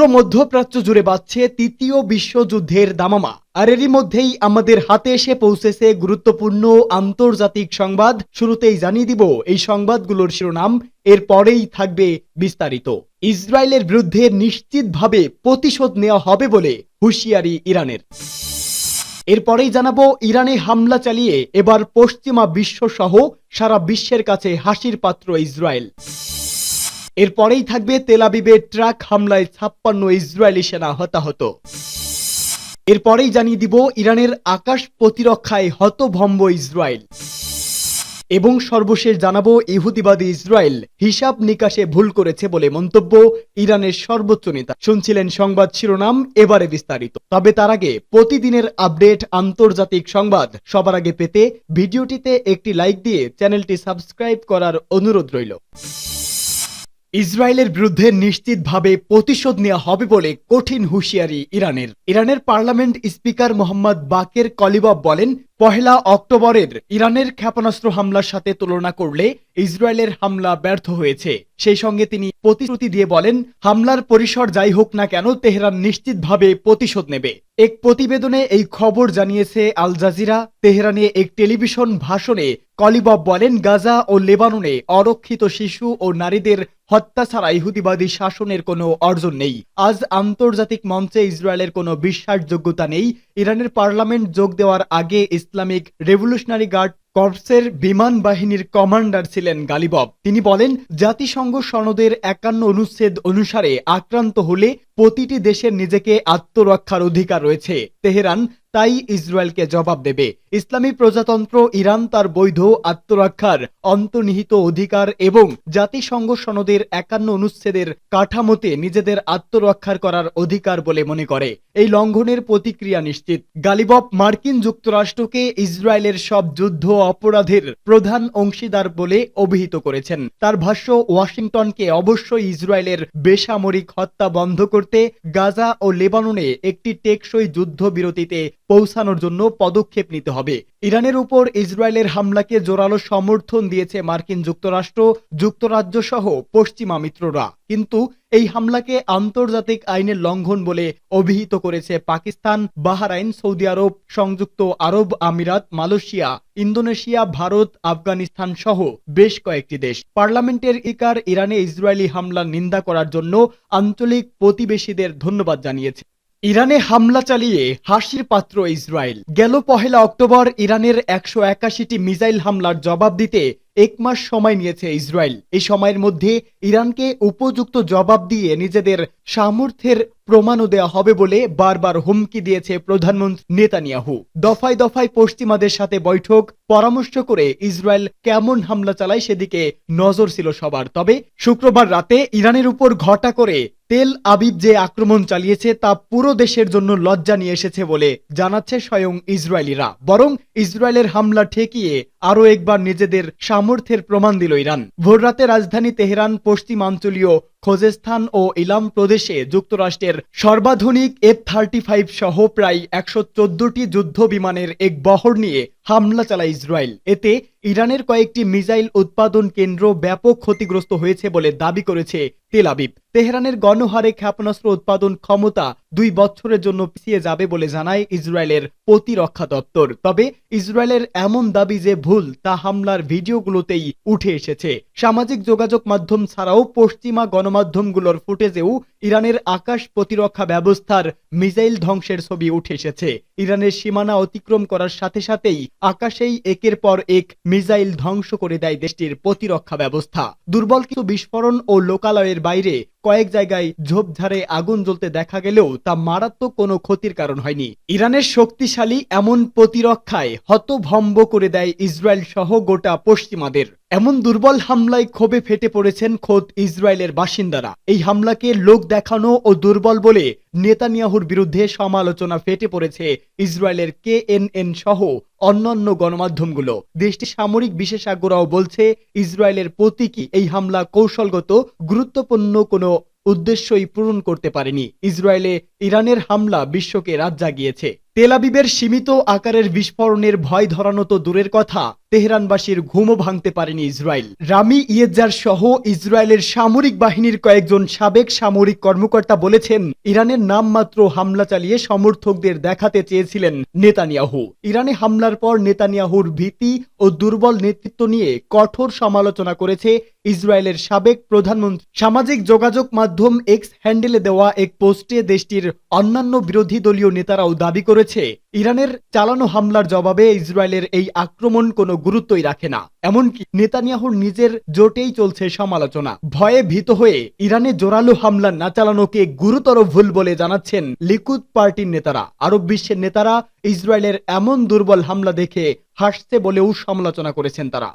পুরো মধ্যপ্রাচ্য জুড়ে বাজছে তৃতীয় বিশ্বযুদ্ধের দামামা। আর এরই মধ্যেই আমাদের হাতে এসে পৌঁছেছে গুরুত্বপূর্ণ আন্তর্জাতিক সংবাদ। শুরুতেই জানিয়ে দিব, এই সংবাদগুলোর শিরোনাম এর পরেই থাকবে বিস্তারিত। ইসরায়েলের বিরুদ্ধে নিশ্চিতভাবে প্রতিশোধ নেওয়া হবে বলে হুঁশিয়ারি ইরানের। এরপরেই জানাব, ইরানে হামলা চালিয়ে এবার পশ্চিমা বিশ্ব সহ সারা বিশ্বের কাছে হাসির পাত্র ইসরায়েল। এরপরেই থাকবে তেলাবিবে ট্রাক হামলায় ছাপ্পান্ন ইসরায়েলি সেনা হতাহত। এরপরেই জানিয়ে দিব ইরানের আকাশ প্রতিরক্ষায় হতভম্ব ইসরায়েল। এবং সর্বশেষ জানাব ইহুদিবাদী ইসরায়েল হিসাব নিকাশে ভুল করেছে বলে মন্তব্য ইরানের সর্বোচ্চ নেতা। শুনছিলেন সংবাদ শিরোনাম, এবারে বিস্তারিত। তবে তার আগে প্রতিদিনের আপডেট আন্তর্জাতিক সংবাদ। সবার আগে পেতে ভিডিওটিতে একটি লাইক দিয়ে চ্যানেলটি সাবস্ক্রাইব করার অনুরোধ রইল। ইসরায়েলের বিরুদ্ধে নিশ্চিতভাবে প্রতিশোধ নেওয়া হবে বলে কঠিন হুঁশিয়ারি ইরানের। ইরানের parliament speaker Mohammad Baqer Qalibaf বলেন পহেলা অক্টোবরের ইরানের ক্ষেপণাস্ত্র হামলার সাথে তুলনা করলে ইসরায়েলের হামলা ব্যর্থ হয়েছে। সেই সঙ্গে তিনি প্রতিশ্রুতি দিয়ে বলেন, হামলার পরিসর যাই হোক না কেন, তেহরান নিশ্চিতভাবে প্রতিশোধ নেবে। এক প্রতিবেদনে এই খবর জানিয়েছে আল জাজিরা, তেহরানে এক টেলিভিশন ভাষণে কলিবব বলেন, গাজা ও লেবাননে অরক্ষিত শিশু ও নারীদের হত্যা ছাড়া ইহুদিবাদী শাসনের কোনো অর্জন নেই। আজ আন্তর্জাতিক মঞ্চে ইসরায়েলের কোনো বিশ্বাসযোগ্যতা নেই। ইরানের পার্লামেন্ট যোগ দেওয়ার আগে ইসলামিক রেভলিউশনারি গার্ড কর্পসের বিমান বাহিনীর কমান্ডার ছিলেন গালিবব। তিনি বলেন, জাতিসংঘ সনদের একান্ন অনুচ্ছেদ অনুসারে আক্রান্ত হলে প্রতিটি দেশের নিজেকে আত্মরক্ষার অধিকার রয়েছে। তেহরান তাই ইসরায়েলকে জবাব দেবে। ইসলামী প্রজাতন্ত্র, ইরান তার বৈধ আত্মরক্ষার অন্তর্নিহিত অধিকার এবং জাতিসংঘ সনদের একান্ন অনুচ্ছেদের কাঠামোতে নিজেদের আত্মরক্ষার করার অধিকার বলে মনে করে। এই লঙ্ঘনের প্রতিক্রিয়া নিশ্চিত। গালিবব মার্কিন যুক্তরাষ্ট্রকে ইসরায়েলের সব যুদ্ধ অপরাধের প্রধান অংশীদার বলে অভিহিত করেছেন। তার ভাষ্য, ওয়াশিংটনকে অবশ্যই ইসরায়েলের বেসামরিক হত্যা বন্ধ করতে গাজা ও লেবাননে একটি টেকসই যুদ্ধবিরতিতে পৌঁছানোর জন্য পদক্ষেপ নিতে হবে। ইরানের উপর ইসরায়েলের হামলাকে জোরালো সমর্থন দিয়েছে মার্কিন যুক্তরাষ্ট্র যুক্তরাজ্য সহ পশ্চিমা মিত্ররা। কিন্তু এই হামলাকে আন্তর্জাতিক আইনের লঙ্ঘন বলে অভিহিত করেছে পাকিস্তান, বাহারাইন, সৌদি আরব, সংযুক্ত আরব আমিরাত, মালয়েশিয়া, ইন্দোনেশিয়া, ভারত, আফগানিস্তান সহ বেশ কয়েকটি দেশ। পার্লামেন্টের ইকার ইরানে ইসরায়েলি হামলা নিন্দা করার জন্য আঞ্চলিক প্রতিবেশীদের ধন্যবাদ জানিয়েছে। ইরানে হামলা চালিয়ে হাসির পাত্র ইসরায়েল। গেল পহেলা অক্টোবর ইরানের একশো একাশিটি মিসাইল হামলার জবাব দিতে এক মাস সময় নিয়েছে ইসরায়েল। এই সময়ের মধ্যে ইরানকে উপযুক্ত জবাব দিয়ে নিজেদের সামর্থ্যের প্রমাণও দেওয়া হবে বলে বারবার হুমকি দিয়েছে প্রধানমন্ত্রী নেতানিয়াহু। দফায় দফায় পশ্চিমাদের সাথে বৈঠক, পরামর্শ করে ইসরায়েল কেমন হামলা চালায় সেদিকে নজর ছিল সবার। তবে শুক্রবার রাতে ইরানের উপর ঘটা করে তেল আবিব যে আক্রমণ চালিয়েছে তা পুরো দেশের জন্য লজ্জা নিয়ে এসেছে বলে জানাচ্ছে স্বয়ং ইসরায়েলিরা। বরং ইসরায়েলের হামলা ঠেকিয়ে আরও একবার নিজেদের সামর্থ্যের প্রমাণ দিল ইরান। ভোররাতে রাজধানী তেহরান, পশ্চিমাঞ্চলীয় খোজেস্তান ও ইলাম প্রদেশে যুক্তরাষ্ট্রের সর্বাধুনিক এফ থার্টি ফাইভ সহ প্রায় একশো চোদ্দটি যুদ্ধ বিমানের এক বহর নিয়ে হামলা চালায় ইসরায়েল। এতে ইরানের কয়েকটি মিসাইল উৎপাদন কেন্দ্র ব্যাপক ক্ষতিগ্রস্ত হয়েছে বলে দাবি করেছে তেল আবিব। তেহরানের গণহারে ক্ষেপণাস্ত্র উৎপাদন ক্ষমতা দুই বছরের জন্য পিছিয়ে যাবে বলে জানায় ইসরায়েলের প্রতিরক্ষা দপ্তর। তবে ইসরায়েলের এমন দাবি যে ভুল, তা হামলার ভিডিওগুলোতেই উঠে এসেছে। সামাজিক যোগাযোগ মাধ্যম ছাড়াও পশ্চিমা গণমাধ্যমগুলোর ফুটেজেও ইরানের আকাশ প্রতিরক্ষা ব্যবস্থার মিসাইল ধ্বংসের ছবি উঠে এসেছে। ইরানের সীমানা অতিক্রম করার সাথে সাথেই আকাশেই একের পর এক মিসাইল ধ্বংস করে দেয় দেশটির প্রতিরক্ষা ব্যবস্থা। দুর্বল কিছু বিস্ফোরণ ও লোকালয়ের বাইরে কয়েক জায়গায় ঝোপঝাড়ে আগুন জ্বলতে দেখা গেলেও তা মারাত্মক কোনো ক্ষতির কারণ হয়নি। ইরানের শক্তিশালী এমন প্রতিরক্ষায় হতভম্ব করে দেয় ইসরায়েল সহ গোটা পশ্চিমাদের। এমন দুর্বল হামলায় ক্ষোভে ফেটে পড়েছেন খোদ ইসরায়েলের বাসিন্দারা। এই হামলাকে লোক দেখানো ও দুর্বল বলে নেতানিয়াহুর বিরুদ্ধে সমালোচনা ফেটে পড়েছে ইসরায়েলের কে এন এন সহ অন্যান্য গণমাধ্যমগুলো। দেশটির সামরিক বিশেষজ্ঞরাও বলছে, ইসরায়েলের প্রতীকী এই হামলা কৌশলগত, গুরুত্বপূর্ণ কোনো উদ্দেশ্যই পূরণ করতে পারেনি। ইসরায়েলে ইরানের হামলা বিশ্বকে রাত জাগিয়েছে। তেলাবিবের সীমিত আকারের বিস্ফোরণের ভয় ধরানো তো দূরের কথা। তেহরানবাসীর ঘুমও ভাঙতে পারেনি ইসরায়েল। রামি ইয়েজার সহ ইসরায়েলের সামরিক বাহিনীর কয়েকজন সাবেক সামরিক কর্মকর্তা বলেছেন, ইরানের নামমাত্র হামলা চালিয়ে সমর্থকদের দেখাতে চেয়েছিলেন নেতানিয়াহু। ইরানে হামলার পর নেতানিয়াহুর ভীতি ও দুর্বল নেতৃত্ব নিয়ে কঠোর সমালোচনা করেছে ইসরায়েলের সাবেক প্রধানমন্ত্রী সামাজিক যোগাযোগ মাধ্যম এক্স হ্যান্ডেলে দেওয়া এক পোস্টে দেশটির অন্যান্য বিরোধী দলীয় নেতারাও দাবি করেছে, ইরানের চালানো হামলার জবাবে ইসরায়েলের এই আক্রমণ কোনো গুরুত্বই রাখে না। এমনকি নেতানিয়াহুর নিজের জোটেই চলছে সমালোচনা। ভয়ে ভীত হয়ে ইরানে জোরালো হামলা না চালানোকে গুরুতর ভুল বলে জানাচ্ছেন লিকুদ পার্টির নেতারা। আরব বিশ্বের নেতারা ইসরায়েলের এমন দুর্বল হামলা দেখে হাসছে বলেও সমালোচনা করেছেন তারা।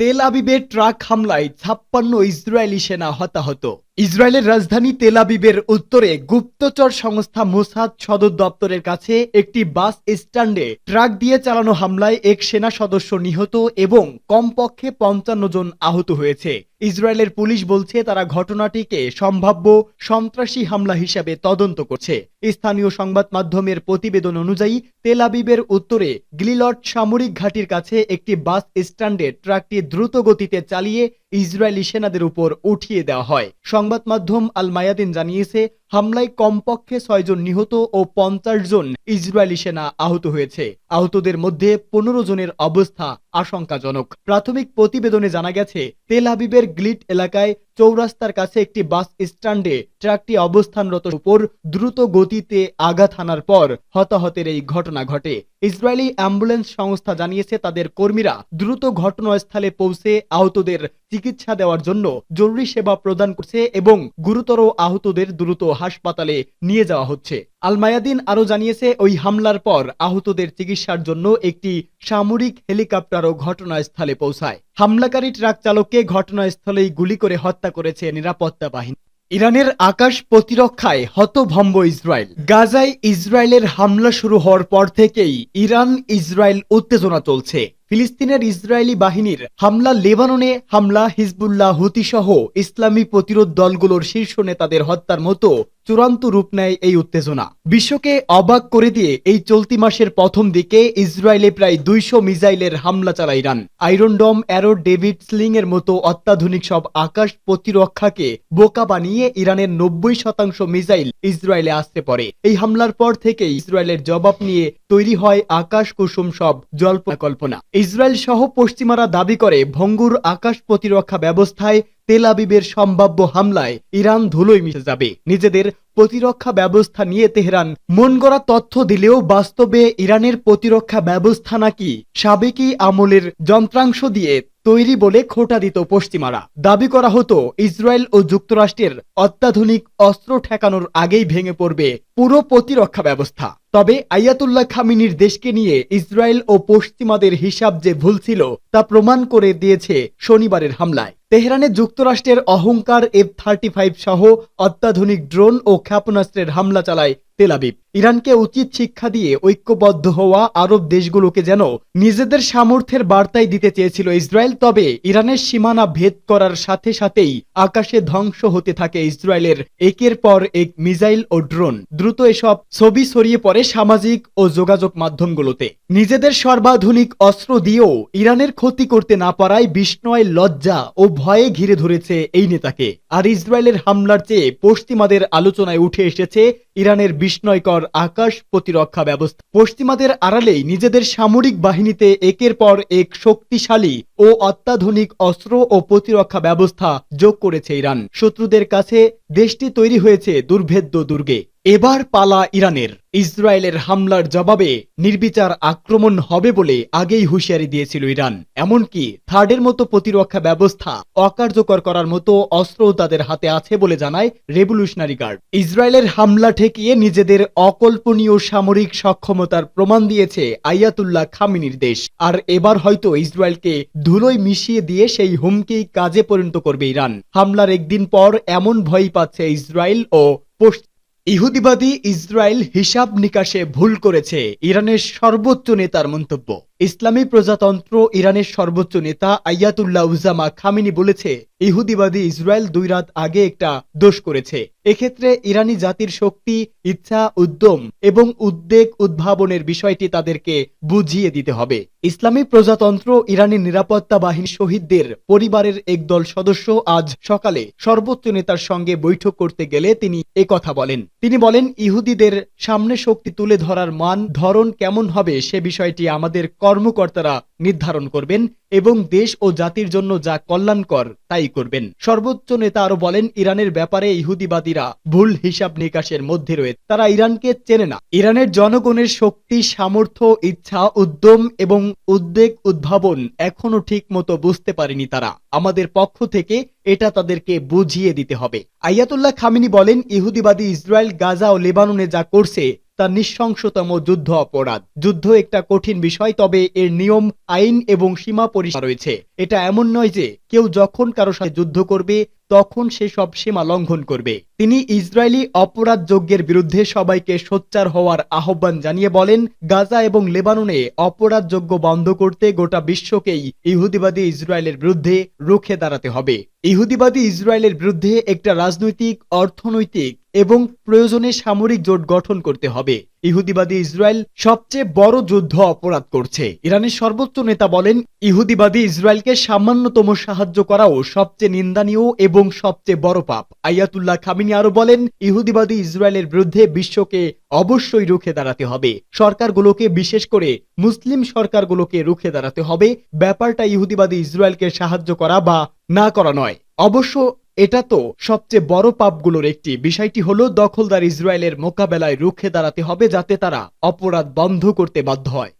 তেল আবিবের ট্রাক হামলায় ছাপ্পান্ন ইসরায়েলি সেনা হতাহত। ইসরায়েলের রাজধানী তেল আবিবের উত্তরে গুপ্তচর সংস্থা মোসাদ সদর দপ্তরের কাছে একটি বাস স্ট্যান্ডে ট্রাক দিয়ে চালানো হামলায় এক সেনা সদস্য নিহত এবং কমপক্ষে পঞ্চান্ন জন আহত হয়েছে। ইসরায়েলের পুলিশ বলছে, তারা ঘটনাটিকে সম্ভাব্য সন্ত্রাসী হামলা হিসাবে তদন্ত করছে। স্থানীয় সংবাদ মাধ্যমের প্রতিবেদন অনুযায়ী তেলাবিবের উত্তরে গ্লিলট সামরিক ঘাঁটির কাছে একটি বাস স্ট্যান্ডে ট্রাকটি দ্রুত গতিতে চালিয়ে ইসরায়েলি সেনাদের উপর উঠিয়ে দেওয়া হয়। সংবাদ মাধ্যম আল মায়াদিন জানিয়েছে হামলায় কমপক্ষে ছয়জন নিহত ও পঞ্চাশ জন ইসরায়েলি সেনা আহত হয়েছে। আহতদের মধ্যে পনেরো জনের অবস্থা আশঙ্কাজনক। প্রাথমিক প্রতিবেদনে জানা গেছে, তেল আবিবের গ্লিট এলাকায় চৌরাস্তার কাছে একটি বাস স্ট্যান্ডে ট্রাকটি অবস্থানরত উপর দ্রুত গতিতে আঘাত হানার পর হতাহতের এই ঘটনা ঘটে। ইসরায়েলি অ্যাম্বুলেন্স সংস্থা জানিয়েছে, তাদের কর্মীরা দ্রুত ঘটনাস্থলে পৌঁছে আহতদের চিকিৎসা দেওয়ার জন্য জরুরি সেবা প্রদান করছে এবং গুরুতর আহতদের দ্রুত হাসপাতালে নিয়ে যাওয়া হচ্ছে। আলমায়াদিন আরও জানিয়েছে, ওই হামলার পর আহতদের চিকিৎসার জন্য একটি সামরিক হেলিকপ্টারও ঘটনাস্থলে পৌঁছায়। হামলাকারী ট্রাক চালককে ঘটনাস্থলেই গুলি করে হত্যা করেছে নিরাপত্তা বাহিনী। ইরানের আকাশ প্রতিরক্ষায় হতভম্ব ইসরায়েল। গাজায় ইসরায়েলের হামলা শুরু হওয়ার পর থেকেই ইরান ইসরায়েল উত্তেজনা চলছে। ফিলিস্তিনের ইসরায়েলি বাহিনীর হামলা, লেবাননে হামলা, হিজবুল্লাহ, হুতিসহ ইসলামী প্রতিরোধ দলগুলোর শীর্ষ নেতাদের হত্যার মতো চূড়ান্ত রূপ নেয় এই উত্তেজনা। বিশ্বকে অবাক করে দিয়ে এই চলতি মাসের প্রথম দিকে ইসরায়েলে প্রায় দুইশো মিসাইলের হামলা চালায় Iran. Iron Dome, Arrow, David Sling এর মতো অত্যাধুনিক সব আকাশ প্রতিরক্ষাকে বোকা বানিয়ে ইরানের নব্বই শতাংশ মিসাইল ইসরায়েলে আসতে পড়ে। এই হামলার পর থেকে ইসরায়েলের জবাব নিয়ে তৈরি হয় আকাশ কুসুম সব জল্পনা ইসরায়েল সহ পশ্চিমারা দাবি করে ভঙ্গুর আকাশ প্রতিরক্ষা ব্যবস্থায় তেল আবিবের সম্ভাব্য হামলায় ইরান ধুলোয় মিশে যাবে। নিজেদের প্রতিরক্ষা ব্যবস্থা নিয়ে তেহরান, মন তথ্য দিলেও বাস্তবে ইরানের প্রতিরক্ষা ব্যবস্থা নাকি সাবেকি আমলের যন্ত্রাংশ দিয়ে তৈরি বলে খোটা দিত পশ্চিমারা। দাবি করা হতো, ইসরায়েল ও যুক্তরাষ্ট্রের অত্যাধুনিক অস্ত্র ঠেকানোর আগেই ভেঙে পড়বে পুরো প্রতিরক্ষা ব্যবস্থা। তবে আয়াতুল্লাহ খামিনির দেশকে নিয়ে ইসরায়েল ও পশ্চিমাদের হিসাব যে ভুল ছিল, তা প্রমাণ করে দিয়েছে শনিবারের হামলায়। তেহরানে যুক্তরাষ্ট্রের অহংকার এফ থার্টি ফাইভ সহ অত্যাধুনিক ড্রোন ও ক্ষেপণাস্ত্রের হামলা চালায় তেলাবিব ইরানকে উচিত শিক্ষা দিয়ে ঐক্যবদ্ধ হওয়া আরব দেশগুলোকে যেন নিজেদের সামর্থ্যের বার্তাই দিতে চেয়েছিল ইসরায়েল, তবে ইরানের সীমানা ভেদ করার সাথে সাথেই আকাশে ধ্বংস হতে থাকে ইসরায়েলের একের পর এক মিসাইল ও ড্রোন। দ্রুত এসব ছবি ছড়িয়ে পড়ে সামাজিক ও যোগাযোগ মাধ্যমগুলোতে। নিজেদের সর্বাধুনিক অস্ত্র দিয়েও ইরানের ক্ষতি করতে না পারায় বিস্ময়, লজ্জা ও ভয়ে ঘিরে ধরেছে এই নেতাকে। আর ইসরায়েলের হামলার চেয়ে পশ্চিমাদের আলোচনায় উঠে এসেছে ইরানের বিস্ময়কর আকাশ প্রতিরক্ষা ব্যবস্থা। পশ্চিমাদের আড়ালেই নিজেদের সামরিক বাহিনীতে একের পর এক শক্তিশালী ও অত্যাধুনিক অস্ত্র ও প্রতিরক্ষা ব্যবস্থা যোগ করেছে ইরান। শত্রুদের কাছে দেশটি তৈরি হয়েছে দুর্ভেদ্য দুর্গে। এবার পালা ইরানের। ইসরায়েলের হামলার জবাবে নির্বিচার আক্রমণ হবে বলে আগেই হুঁশিয়ারি দিয়েছিল ইরান। এমনকি থার্ডের মতো প্রতিরক্ষা ব্যবস্থা অকার্যকর করার মতো অস্ত্রও তাদের হাতে আছে বলে জানায় রেভলিউশনারি গার্ড। ইসরায়েলের হামলা ঠেকিয়ে নিজেদের অকল্পনীয় সামরিক সক্ষমতার প্রমাণ দিয়েছে আয়াতুল্লাহ খামিনির দেশ। আর এবার হয়তো ইসরায়েলকে ধুলোয় মিশিয়ে দিয়ে সেই হুমকি কাজে পরিণত করবে ইরান। হামলার একদিন পর এমন ভয় পাচ্ছে ইসরায়েল ও পশ্চিম ইহুদিবাদী ইসরায়েল হিসাব নিকাশে ভুল করেছে ইরানের সর্বোচ্চ নেতার মন্তব্য। ইসলামী প্রজাতন্ত্র ইরানের সর্বোচ্চ নেতা আয়াতুল্লাহ উজামা খামিনি বলেছে, ইহুদিবাদী ইসরায়েল দুই রাত আগে একটা দোষ করেছে। এক্ষেত্রে ইরানি জাতির শক্তি, ইচ্ছা, উদ্যম এবং উদ্বেগ উদ্ভাবনের বিষয়টি তাদেরকে বুঝিয়ে দিতে হবে। ইসলামী প্রজাতন্ত্র ইরানি নিরাপত্তা বাহিনী শহীদদের পরিবারের একদল সদস্য আজ সকালে সর্বোচ্চ নেতার সঙ্গে বৈঠক করতে গেলে তিনি কথা বলেন। তিনি বলেন, ইহুদিদের সামনে শক্তি তুলে ধরার মান, ধরন কেমন হবে সে বিষয়টি আমাদের কর্মকর্তারা নির্ধারণ করবেন এবং দেশ ও জাতির জন্য যা কল্যাণকর, তাই করবেন। সর্বোচ্চ নেতা আরও বলেন, ইরানের ব্যাপারে ইহুদিবাদীরা ভুল হিসাব নিকাশের মধ্যে রয়েছে। তারা ইরানকে চেনে না। ইরানের জনগণের শক্তি, সামর্থ্য, ইচ্ছা, উদ্যম এবং উদ্বেগ উদ্ভাবন এখনও ঠিক মতো বুঝতে পারেনি তারা। আমাদের পক্ষ থেকে এটা তাদেরকে বুঝিয়ে দিতে হবে। আয়াতুল্লাহ খামিনি বলেন, ইহুদিবাদী ইসরায়েল, গাজা ও লেবাননে যা করছে তা নিঃশংসতম যুদ্ধ অপরাধ। যুদ্ধ একটা কঠিন বিষয়, তবে এর নিয়ম, আইন এবং সীমা পরিসীমা রয়েছে। এটা এমন নয় যে কেউ যখন কারও সাথে যুদ্ধ করবে, তখন সে সব সীমা লঙ্ঘন করবে। তিনি ইসরায়েলি অপরাধ যজ্ঞের বিরুদ্ধে সবাইকে সোচ্চার হওয়ার আহ্বান জানিয়ে বলেন, গাজা এবং লেবাননে অপরাধ যজ্ঞ বন্ধ করতে গোটা বিশ্বকেই ইহুদিবাদী ইসরায়েলের বিরুদ্ধে রুখে দাঁড়াতে হবে। ইহুদিবাদী ইসরায়েলের বিরুদ্ধে একটা রাজনৈতিক, অর্থনৈতিক এবং প্রয়োজনে সামরিক জোট গঠন করতে হবে। ইহুদিবাদী ইসরায়েল সবচেয়ে বড় যুদ্ধ অপরাধ করছে। ইরানের সর্বোচ্চ নেতা বলেন, ইহুদিবাদী ইসরায়েলকে সামান্যতম সাহায্য করাও সবচেয়ে নিন্দানীয় এবং সবচেয়ে বড় পাপ। আয়াতুল্লাহ খামিনি আরও বলেন, ইহুদিবাদী ইসরায়েলের বিরুদ্ধে বিশ্বকে অবশ্যই রুখে দাঁড়াতে হবে। সরকারগুলোকে, বিশেষ করে মুসলিম সরকারগুলোকে রুখে দাঁড়াতে হবে। ব্যাপারটা ইহুদিবাদী ইসরায়েলকে সাহায্য করা বা না করা নয়। অবশ্য এটা তো সবচেয়ে বড় পাপগুলোর একটি বিষয়টি হলো দখলদার ইসরায়েলের মোকাবেলায় রুখে দাঁড়াতে হবে যাতে তারা অপরাধ বন্ধ করতে বাধ্য হয়।